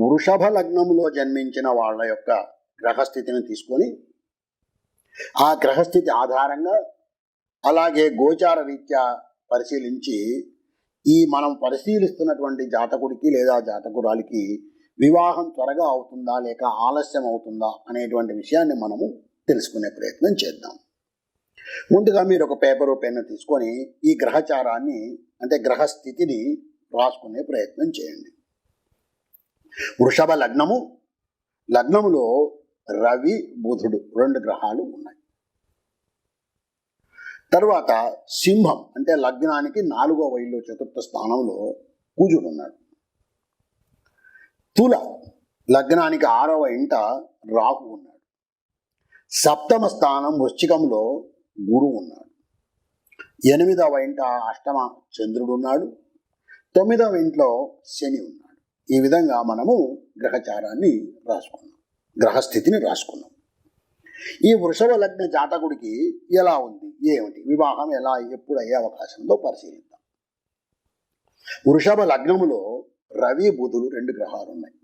వృషభ లగ్నంలో జన్మించిన వాళ్ళ యొక్క గ్రహస్థితిని తీసుకొని ఆ గ్రహస్థితి ఆధారంగా అలాగే గోచార రీత్యా పరిశీలించి ఈ మనం పరిశీలిస్తున్నటువంటి జాతకుడికి లేదా జాతకురాలికి వివాహం త్వరగా అవుతుందా లేక ఆలస్యం అవుతుందా అనేటువంటి విషయాన్ని మనము తెలుసుకునే ప్రయత్నం చేద్దాం. ముందుగా మీరు ఒక పేపరు పెన్ను తీసుకొని ఈ గ్రహచారాన్ని అంటే గ్రహస్థితిని రాసుకునే ప్రయత్నం చేయండి. వృషభ లగ్నము. లగ్నములో రవి బుధుడు రెండు గ్రహాలు ఉన్నాయి. తర్వాత సింహం అంటే లగ్నానికి నాలుగో వైలో చతుర్థ స్థానంలో కూజుడు ఉన్నాడు. తుల లగ్నానికి ఆరవ ఇంట రాహు ఉన్నాడు. సప్తమ స్థానం వృశ్చికంలో గురువు ఉన్నాడు. ఎనిమిదవ ఇంట అష్టమ చంద్రుడు ఉన్నాడు. తొమ్మిదవ ఇంట్లో శని ఉన్నాడు. ఈ విధంగా మనము గ్రహచారాన్ని రాసుకున్నాం. గ్రహస్థితిని రాసుకున్నాం. ఈ వృషభ లగ్న జాతకుడికి ఎలా ఉంది? ఏమిటి? వివాహం ఎలా? ఎప్పుడు అయ్యే అవకాశంతో పరిశీలిద్దాం. వృషభ లగ్నములో రవి బుధుడు రెండు గ్రహాలు ఉన్నాయి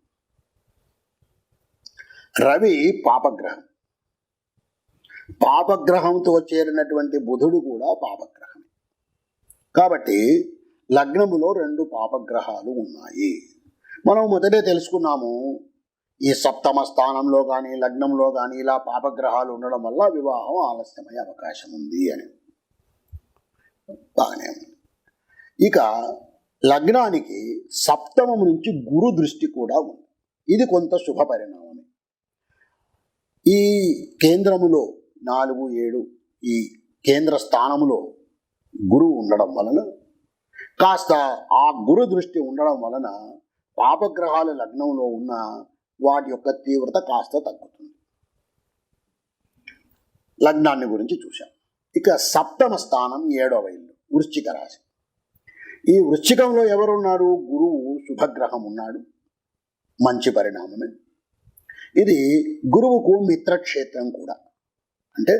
రవి పాపగ్రహం. పాపగ్రహంతో చేరినటువంటి బుధుడు కూడా పాపగ్రహం కాబట్టి లగ్నములో రెండు పాపగ్రహాలు ఉన్నాయి. మనం మొదటే తెలుసుకున్నాము ఈ సప్తమ స్థానంలో కానీ లగ్నంలో కానీ ఇలా పాపగ్రహాలు ఉండడం వల్ల వివాహం ఆలస్యమయ్యే అవకాశం ఉంది అని. బాగానే ఉంది. ఇక లగ్నానికి సప్తమం నుంచి గురు దృష్టి కూడా ఉంది. ఇది కొంత శుభ పరిణామమే. ఈ కేంద్రములో నాలుగు ఏడు ఈ కేంద్ర స్థానములో గురువు ఉండడం వలన కాస్త ఆ గురు దృష్టి ఉండడం వలన పాపగ్రహాలు లగ్నంలో ఉన్న వాటి యొక్క తీవ్రత కాస్త తగ్గుతుంది. లగ్నాన్ని గురించి చూశాం. ఇక సప్తమ స్థానం ఏడవ ఇల్లు వృశ్చిక రాశి. ఈ వృశ్చికంలో ఎవరున్నారు? గురువు శుభగ్రహం ఉన్నాడు. మంచి పరిణామమే. ఇది గురువుకు మిత్రక్షేత్రం కూడా. అంటే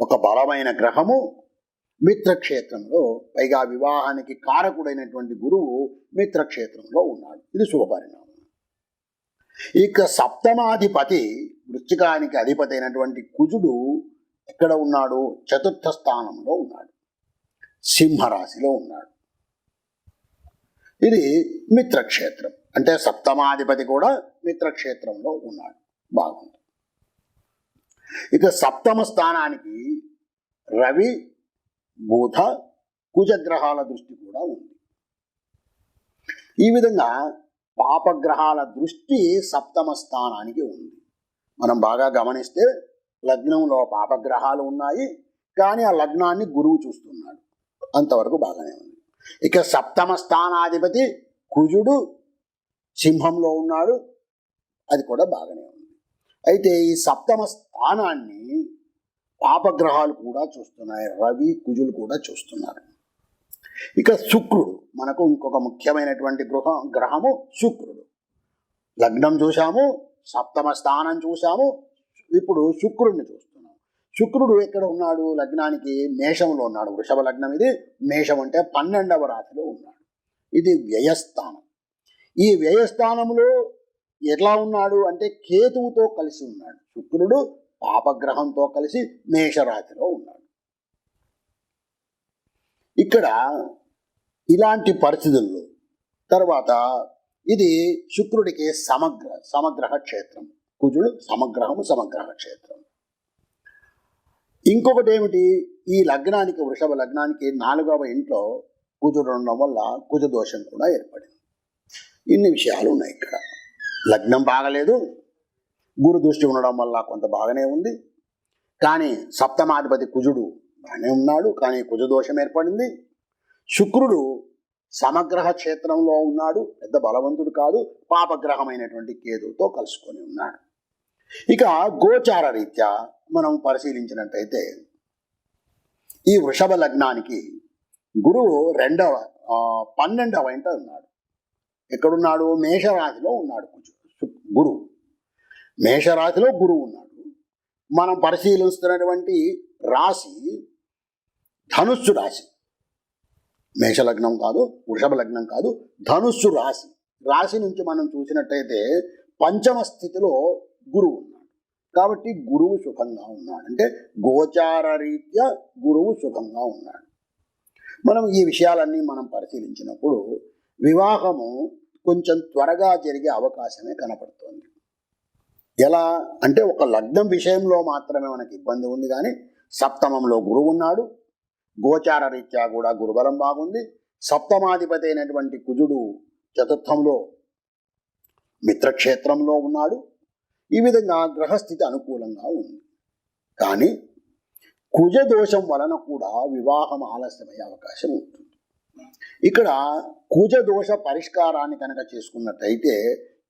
ఒక బలమైన గ్రహము మిత్రక్షేత్రంలో పైగా వివాహానికి కారకుడైనటువంటి గురువు మిత్రక్షేత్రంలో ఉన్నాడు. ఇది శుభపరిణామం. ఇక సప్తమాధిపతి వృశ్చికానికి అధిపతి అయినటువంటి కుజుడు ఎక్కడ ఉన్నాడు? చతుర్థ స్థానంలో ఉన్నాడు. సింహరాశిలో ఉన్నాడు. ఇది మిత్రక్షేత్రం. అంటే సప్తమాధిపతి కూడా మిత్రక్షేత్రంలో ఉన్నాడు. బాగుంది. ఇక సప్తమ స్థానానికి రవి బుధ కుజగ్రహాల దృష్టి కూడా ఉంది. ఈ విధంగా పాపగ్రహాల దృష్టి సప్తమ స్థానానికి ఉంది. మనం బాగా గమనిస్తే లగ్నంలో పాపగ్రహాలు ఉన్నాయి కానీ ఆ లగ్నాన్ని గురువు చూస్తున్నాడు. అంతవరకు బాగానే ఉంది. ఇక సప్తమ స్థానాధిపతి కుజుడు సింహంలో ఉన్నాడు అది కూడా బాగానే ఉంది. అయితే ఈ సప్తమ స్థానాన్ని పాపగ్రహాలు కూడా చూస్తున్నాయి రవి కుజులు కూడా చూస్తున్నారు. ఇక శుక్రుడు మనకు ఇంకొక ముఖ్యమైనటువంటి గృహ గ్రహము శుక్రుడు. లగ్నం చూసాము సప్తమ స్థానం చూసాము ఇప్పుడు శుక్రుడిని చూస్తున్నాం. శుక్రుడు ఎక్కడ ఉన్నాడు? లగ్నానికి మేషంలో ఉన్నాడు. వృషభ లగ్నం ఇది. మేషం అంటే పన్నెండవ రాశిలో ఉన్నాడు. ఇది వ్యయస్థానం. ఈ వ్యయస్థానంలో ఎలా ఉన్నాడు అంటే కేతువుతో కలిసి ఉన్నాడు. శుక్రుడు పాపగ్రహంతో కలిసి మేషరాశిలో ఉన్నాడు. ఇక్కడ ఇలాంటి పరిస్థితుల్లో తర్వాత ఇది శుక్రుడికి సమగ్ర సమగ్రహ క్షేత్రం. కుజుడు సమగ్రహము సమగ్రహ క్షేత్రం. ఇంకొకటి ఏమిటి? ఈ లగ్నానికి వృషభ లగ్నానికి నాలుగవ ఇంట్లో కుజుడు ఉండడం వల్ల కుజ దోషం కూడా ఏర్పడింది. ఇన్ని విషయాలు ఉన్నాయి ఇక్కడ. లగ్నం బాగలేదు గురు దృష్టి ఉండడం వల్ల కొంత బాగానే ఉంది. కానీ సప్తమాధిపతి కుజుడు బాగానే ఉన్నాడు. కానీ కుజ దోషం ఏర్పడింది. శుక్రుడు సమగ్రహ క్షేత్రంలో ఉన్నాడు. పెద్ద బలవంతుడు కాదు. పాపగ్రహమైనటువంటి కేతువుతో కలుసుకొని ఉన్నాడు. ఇక గోచార రీత్యా మనం పరిశీలించినట్టయితే ఈ వృషభ లగ్నానికి గురువు రెండవ పన్నెండవ ఇంట ఉన్నాడు. ఎక్కడున్నాడు? మేషరాశిలో ఉన్నాడు కుజు- గురువు మేషరాశిలో గురువు ఉన్నాడు. మనం పరిశీలిస్తున్నటువంటి రాశి ధనుస్సు రాశి. మేషలగ్నం కాదు వృషభ లగ్నం కాదు ధనుస్సు రాశి. రాశి నుంచి మనం చూసినట్టయితే పంచమ స్థితిలో గురువు ఉన్నాడు. కాబట్టి గురువు సుఖంగా ఉన్నాడు. అంటే గోచార రీత్యా గురువు సుఖంగా ఉన్నాడు. మనం ఈ విషయాలన్నీ మనం పరిశీలించినప్పుడు వివాహము కొంచెం త్వరగా జరిగే అవకాశమే కనపడుతోంది. ఎలా అంటే ఒక లగ్నం విషయంలో మాత్రమే మనకి ఇబ్బంది ఉంది కానీ సప్తమంలో గురువు ఉన్నాడు. గోచార రీత్యా కూడా గురుబలం బాగుంది. సప్తమాధిపతి అయినటువంటి కుజుడు చతుర్థంలో మిత్రక్షేత్రంలో ఉన్నాడు. ఈ విధంగా గ్రహస్థితి అనుకూలంగా ఉంది. కానీ కుజ దోషం వలన కూడా వివాహం ఆలస్యమయ్యే అవకాశం ఉంటుంది. ఇక్కడ కుజ దోష పరిష్కారాన్ని కనుక చేసుకున్నట్టయితే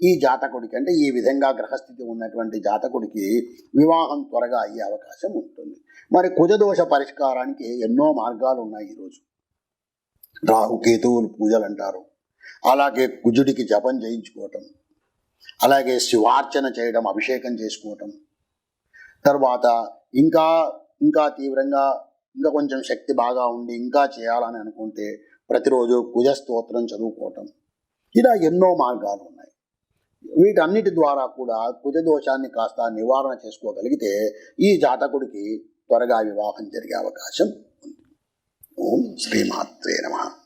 ఈ జాతకుడికి అంటే ఈ విధంగా గ్రహస్థితి ఉన్నటువంటి జాతకుడికి వివాహం త్వరగా అయ్యే అవకాశం ఉంటుంది. మరి కుజదోష పరిష్కారానికి ఎన్నో మార్గాలు ఉన్నాయి ఈరోజు రాహుకేతువులు పూజలు అంటారు. అలాగే కుజుడికి జపం చేయించుకోవటం. అలాగే శివార్చన చేయడం అభిషేకం చేసుకోవటం. తర్వాత ఇంకా ఇంకా తీవ్రంగా ఇంకా కొంచెం శక్తి బాగా ఉండి ఇంకా చేయాలని అనుకుంటే ప్రతిరోజు కుజ స్తోత్రం చదువుకోవటం. ఇలా ఎన్నో మార్గాలు ఉన్నాయి వీటన్నిటి ద్వారా కూడా కుజదోషాన్ని కాస్త నివారణ చేసుకోగలిగితే ఈ జాతకుడికి త్వరగా వివాహం జరిగే అవకాశం ఉంది. ఓం శ్రీమాత్రే నమ.